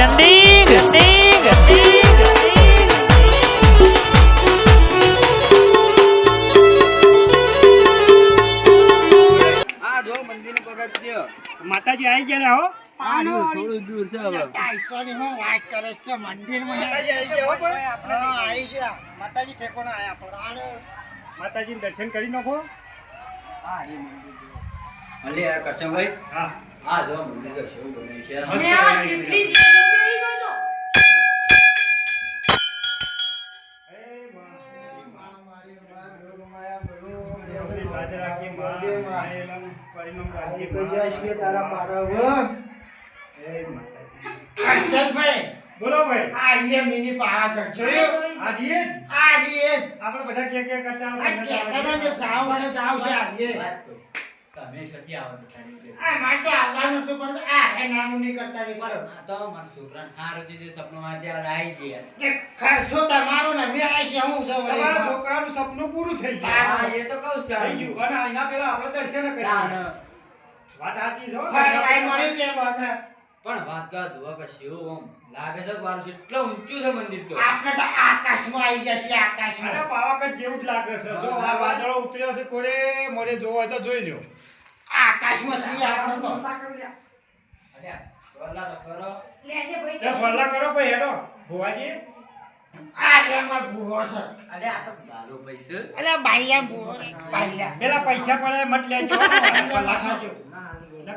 Trending trending આ જો મંદિરનું પગથિયું. માતાજી આવી ગયા હો થોડું દૂર છે હવે. માતાજી આવી ગયા હો કોઈ? માતાજી ઠેકોણા આયા આપણે માતાજી દર્શન કરી નાખો મંદિર જો. અલે આ કરશનભાઈ, હા આ જો મંદિર તો કેવું બન્યું છે. મેં આ બનાવ્યું છે. ચીટલી ગયો તો. એ માં. લાજ રાખી માં. માયેલામ પરિણામ રાખી માં. એ માતાજી. બોલો ભાઈ આ રીએ જ? આપણે બધા કે કે કરતા હોય, તમને તો આવડે. વાત તો. તમે સતી આવો તો તારી રીતે. આ તો મારા છોકરાને હારું જે સપનું માં ત્યાં આવી ગયા. તમારા છોકરાનું સપનું પૂરું થઈ હા, એ તો કહું છું થઈ ગયું અને એના પહેલા આપણે દર્શન કરી તાણ. વાત સાચી છે હો. પણ વાત કે શિવ આમ લાગે છે મારું જેટલું ઊંચું છે મંદિર તો અને પાવાગઢ જેવું જ લાગે છે જો આ વાદળો ઉતર્યો છે કોરે મોરે જોવા તો જોઈ લ્યો અલ્યા, સોલા તો ખરો. લેજે ભાઈ. સોલ્લા કરો ભાઈ હેડો ભુવાજી અલ્યા, તો પૈસે. પેલા પૈસા પડે મત લેજો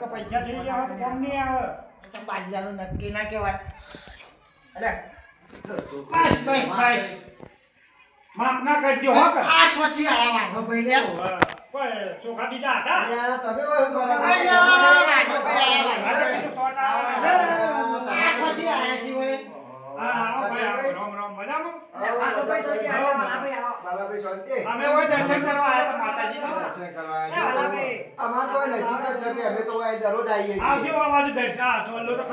પૈસા થઈ ગયા તો કોમ નહીં આવે તો અરે બસ, બસ, બસ. માફ ના કરજો હો કે આ સ્વચ્છી આયા વાઘો ભાઈ લે. કોઈ ચોખા બીજા હતા તમે ઓય કરો બીજું ભાઈ આવે. આ સ્વચ્છી આયા હોય. હા, આવો ભાઈ, આવો. રામ રામ મજામાં? ભાઈ શાંતિ? અમે ઓય દર્શન કરવા આવ્યા હતા માતાજીના. દર્શન કરવા આવ્યા છો? નજીક જ અમે તો દરરોજ આવીએ છીએ આવજો આ બાજુ ચોલ્લો તો.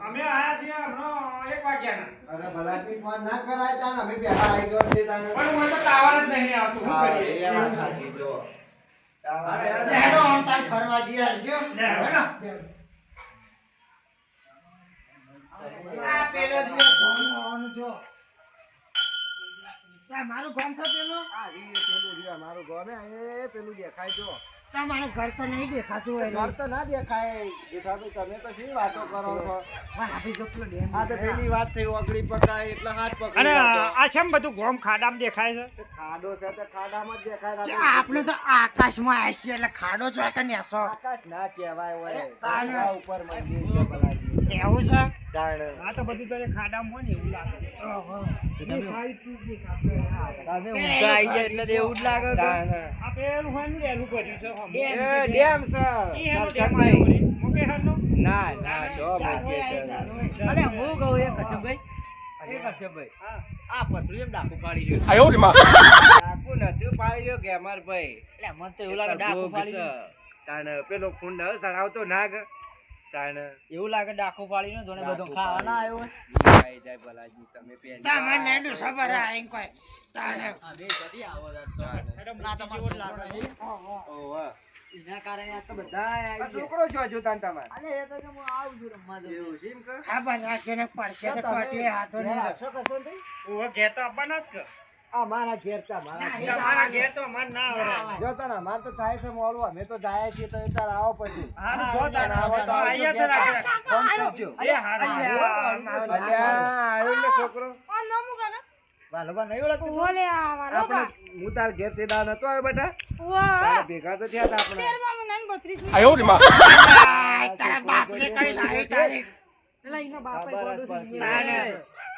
અમે આયા છીએ હમણાં એક વાગ્યાના અરે ભલાથી ફોન ના કરાય તાન અમે પહેલા આવી ગયો છે તાન. પણ મને તો ટાવર જ નહીં આવતું શું કરીએ એ વાત સાચી જો. અરે, અરે, હેડો, આમ તાર ફરવા જઈએ, હરજો. હેડો. આ પેલો દિવસ ભણવા આવવાનું છો. ગામ છે પેલું? આ રી પેલું રી અમારું ઘર એ પેલું દેખાય જો. તમારું ઘર તો નહીં દેખાતું હોય ઘર તો ના દેખાય જેઠાભાઈ તમે તો શી વાતો કરો છો આપી જો પેલો ડેમ આ તો પેલી વાત થઈ ઓગળી પકડાય એટલે હાથ અને પકડી રાખો. આ છે બધું ગોમ ખાડામાં દેખાય છે ખાડો છે તો ખાડામાં જ દેખાય આપણે તો આકાશમાં છીએ એટલે ખાડો જો તો નેસો આકાશ ના કહેવાય હોય ઉપર મંદિર છે. એવું છે? તાણ. આ તો બધું તને ખાડામાં હોય ને એવું લાગે. એટલે એવું જ લાગે આ પેલું હોય ને એનું કર્યું છે હમ. ડેમ ડેમ છે વળી. મોકેહારનો? ના ના શો મૂકે છે. અરે હું કહું એ કરશનભાઈ એ કરશે ભાઈ આ પથરું એમ ડાકુ પાડી રહ્યો ડાકુ નથી પાડી રહ્યો ગેમરભાઈ એટલે મને તો એવું લાગે ડાકુ પાડી રહ્યો કારણ પેલો ખૂન ન સડાવતો નાગ. તાણ એવું લાગે ડાકુ પાડી રહ્યો જોને બધું ખાવા આવ્યો. હોય જાય ભલાજી તમે પેન તમને નેડું ખબર આ કોઈ. તાને બે જતી આવો ના તમારે જેવો લાગે. છે. એના કારણે આ તો બધા આ છોકરો છો હજુ તાન તમાર? અરે એ તો કે હું આવું છું રમવા દઉં એવું છે એમ કે? ખબર રાખજો ને પડશે તો પાટીએ હાથો નહીં લે, શું કરશો ભાઈ? ઓવે ઘેર તો આપવાના જ કે. આ મારા ઘેર તા મારા ઘેર. ઘેર તો અમારે ના આવે. જો તાન અમાર તો થાય છે મોડું અમે તો જાય છીએ તો તાર આવો પછી હારું જો તારે આવો તો તો આયા છે ઘેર. ફોન કરજો એ હારું. અલ્યા, અલ્યા છોકરો આ નામ હું કહું? વાલોબા નહીં ઓળખતો ઓલે આ મારો હું તાર ઘેર તે દાન હતો આવ્યો બેટા વાહ. ભેગા તો થયા તા આપણે. તારા કઈ બાપ.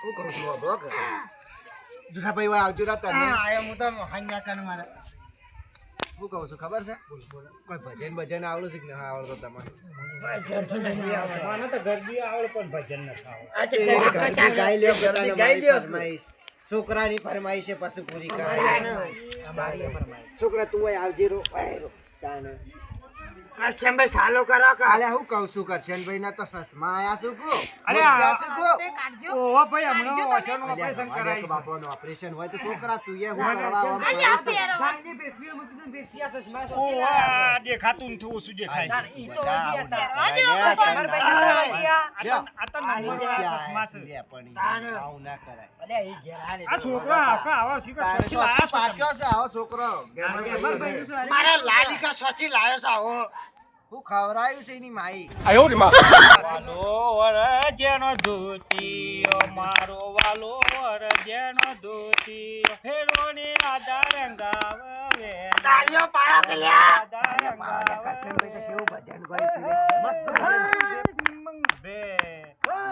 શું કરું છું, બાબા? જુઠાભાઈ વાય આવજો રાત તમે હા આયો હું તો હન્યા કન મારે. હું કહું છું ખબર છે? કોઈ ભજન ભજન આવડું છે કે ના આવડતો તમારે? મને તો ગરબી આવડે પણ ભજન ન ગાઈ લ્યો. પોતાના મારી છોકરાની ફરમાઈશ છે પછી પૂરી કરાય. છોકરા તું આવજે રો રો. તાને. કસ્ટમર સાલો કરો કે? કાલે હું કહું છું કરશનભાઈ ના તો સસમા આયા છું કો. અરે આ- છું કો. તે ઓહો ભાઈ હમણો ઓછાનું ઓપરેશન કરાય છે. બાપાનું ઓપરેશન હોય તો છોકરા તું એ હું કરવા આવું અલ્યા આ સસમા ઓહો, આ દેખાતું નથી, ઓછું દેખાય. છે. દો બાપા. આ ભાઈ આ તો નંબર વાળા ચશ્મા પણ આવું ના કરાય. આ છોકરો આખો આવો શીખો, છો પાક્યો છે આવો છોકરો. મારા લાલિકા સચી લાયો છે આવો. હું ખવરાયું છે એની માઈ આયો વાલો વર જેનો ધોતી મારો વાલો વર જેનો ધોતી ફેરોની આધાર રાધા વે. તાળીઓ પાડો કે લ્યા. રાધા રંગાવ બે. આ નરગો હોય તો હમણાં જલસા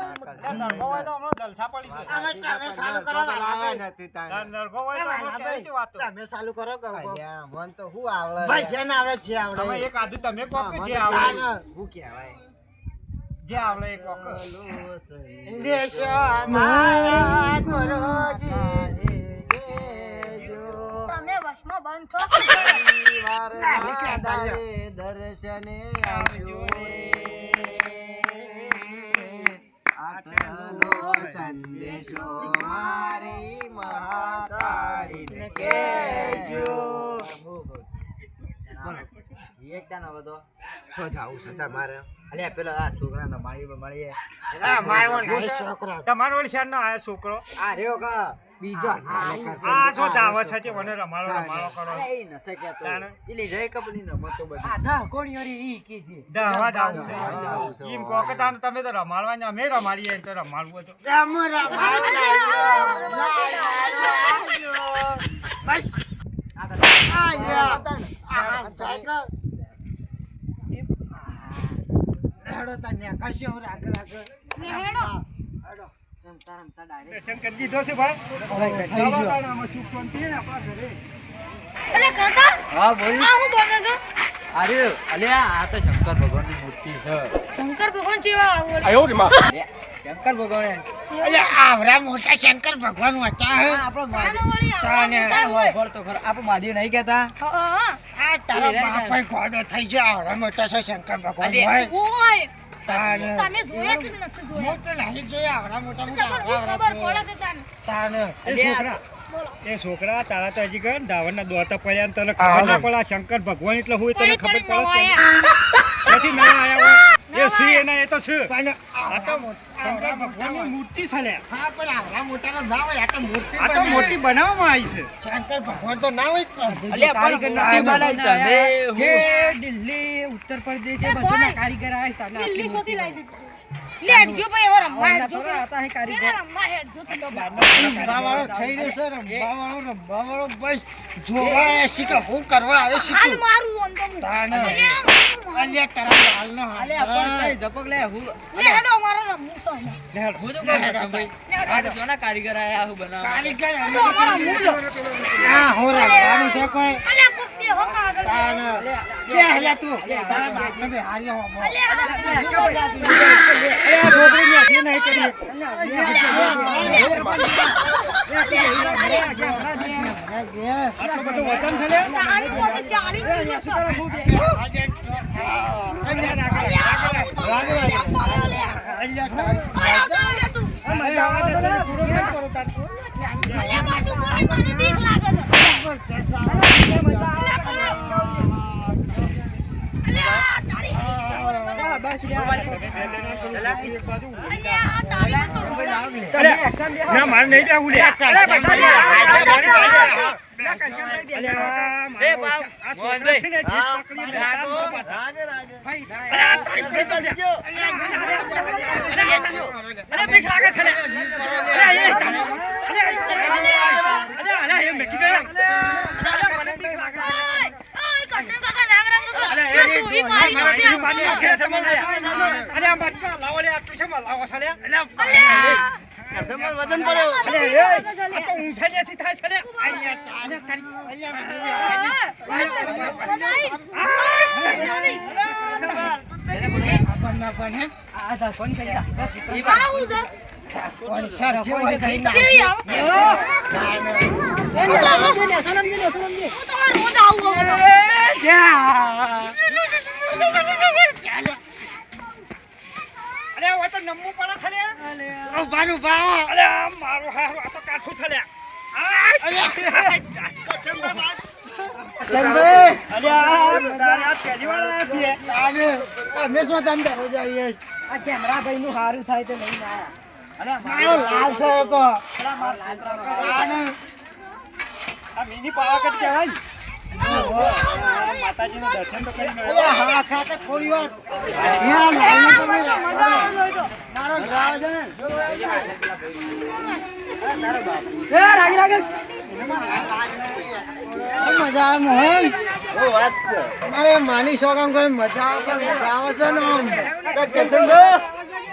પડી જશે. હવે તમે ચાલુ કરો ને લાયા આપણે. નથી સંદેશો આ મહાકાળીને કેજો? તમે ચાલુ કરો કે અલ્યા, મન તો હું આવડે ભાઈ જેને આવડે છે તમે આવડે એક આધું તો એ નથી બંધ આ બીજો કરશે. આ છે તે મને રમાડો રમાડો. દાવા દાવું છે. કે તાને તમે તો રમાડવા ને અમે રમાડીએ તો રમાડવું તો રમો રમો બસ આયા. આ જાય હેડો તને કશું રાખ રાગ હેડો. અરે અલ્યા આ તો શંકર ભગવાનની મૂર્તિ છે. શંકર ભગવાન જેવા શંકર ભગવાન આવરા મોટા શંકર ભગવાન હતા હે. આપણો તાને. ખબર તો ખરો. આપણો મહાદેવ નહીં કહેતા. આ તારા બાપ ગોડો થઈ જાય આવરા મોટા છે શંકર ભગવાન હોય. તમે જોયા છે નથી જોયા? હું તો નહીં જોયા આવરા મોટા મોટા તમને શું આવરા ખબર પડે છે તાને. તાને એ છોકરા એ છોકરા તારા તો હજી ગયા દાવણના દોતા પડ્યા તને ખબર ના પડે આ શંકર ભગવાન એટલે હોય તને ખબર પડી નથી ના આયા હોય. એ સી એના એ તો છે. આ તો શંકર ભગવાનની મૂર્તિ છે લ્યા. હા પણ આવરા મોટા ના હોય આ તો મૂર્તિ આ તો મોટી બનાવવામાં આવી છે શંકર ભગવાન તો ના હોય અલ્યા કારીગર બનાવી તમે દિલ્હી ઉત્તર પ્રદેશ એ બધું. કારીગર દિલ્હી લાવી દીધી. ભાઈ, હવે રમવા હે કારીગર. રમવા વાળો થઈ રહ્યો છે રમવા વાળો રમવા વાળો બસ જોવા આવે હું કરવા આવે છે હાલ મારું અંદરનું. તાને. અલ્યા, મારું. અલ્યા તારા લાલનો હાથ. અલ્યા પણ કઈ ઝપક લે હું લે, હેડો, મારે રમવું છે. લે, હું તો કહું ભાઈ લે, હેડો. આ તો સોના કારીગર આયા હું બનાવવા કારીગર હેડો, અમારે રમવું છે. હા હું રમવાનું છે કોઈ અલ્યા, કોક હો કાગળ. તાને. લે અલ્યા તું તારા બાપને બે હારી જુઓ જાજુ. એ આ છોકરીને હજી નહીં કરી આટલું બધું વજન છે લે તાણી પાસે ચાલી કિલો છે. મારે નહીં જાવું લે એ બાપ, મોહનભાઈ. ભાઈ તો રાગ નતો. અલ્યા, એ એ- તું ઈ મારી મારા નથી બીજું મારી આપતો. આંખે છે મને. અલ્યા, આ બચકા લાવો લે, આટલું છે, લાવો છે લે. કરસમમાં વજન પડ્યો અલે એ આ તો ઊંછાડિયાથી થાય છે લે અહીંયા અલે તારી આપણને પણ હે. આ તો ફોન કરી દા. આવું છે પણ સર જે હોય થઈ ના કેવી આવે હું તો હું તો રોજ આવું હવે. અરે હવે તો નમવું પડે છે લે. ભાવ. મારું હારું આ તો કાઠું છે લે. અમે શું તમે જઈએ આ કેમેરાભાઈ નું સારું થાય તો નહીં આયા. મારો લાલ છે તો. મિની પાવાગઢ કહેવાય? માતાજીનું દર્શન તો અરે આવ્યો. હા ખાતે થોડી વાર અહીંયા લાઈને મજા આવે તો મારો ગાવ છે. એ રાગી રાગી મજા આવે મોહન અરે માની શોખમ કોઈ મજા આવે પણ આવે છે ને આમ?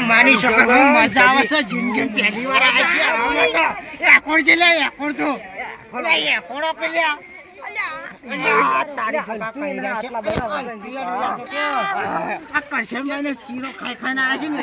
માની મજા આવે છે જિંદગી પહેલી વાર આવી છે તો છે લે. એકોણ તો શીરો ખાઈ ખાઈને આવ્યા છે ને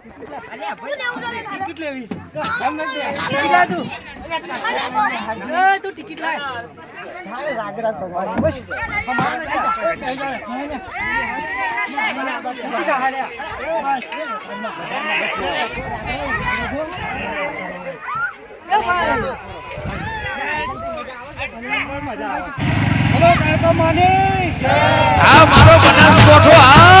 ટિકિટ લાવ. તું. ટિકિટ મારો બનાસકોઠો આ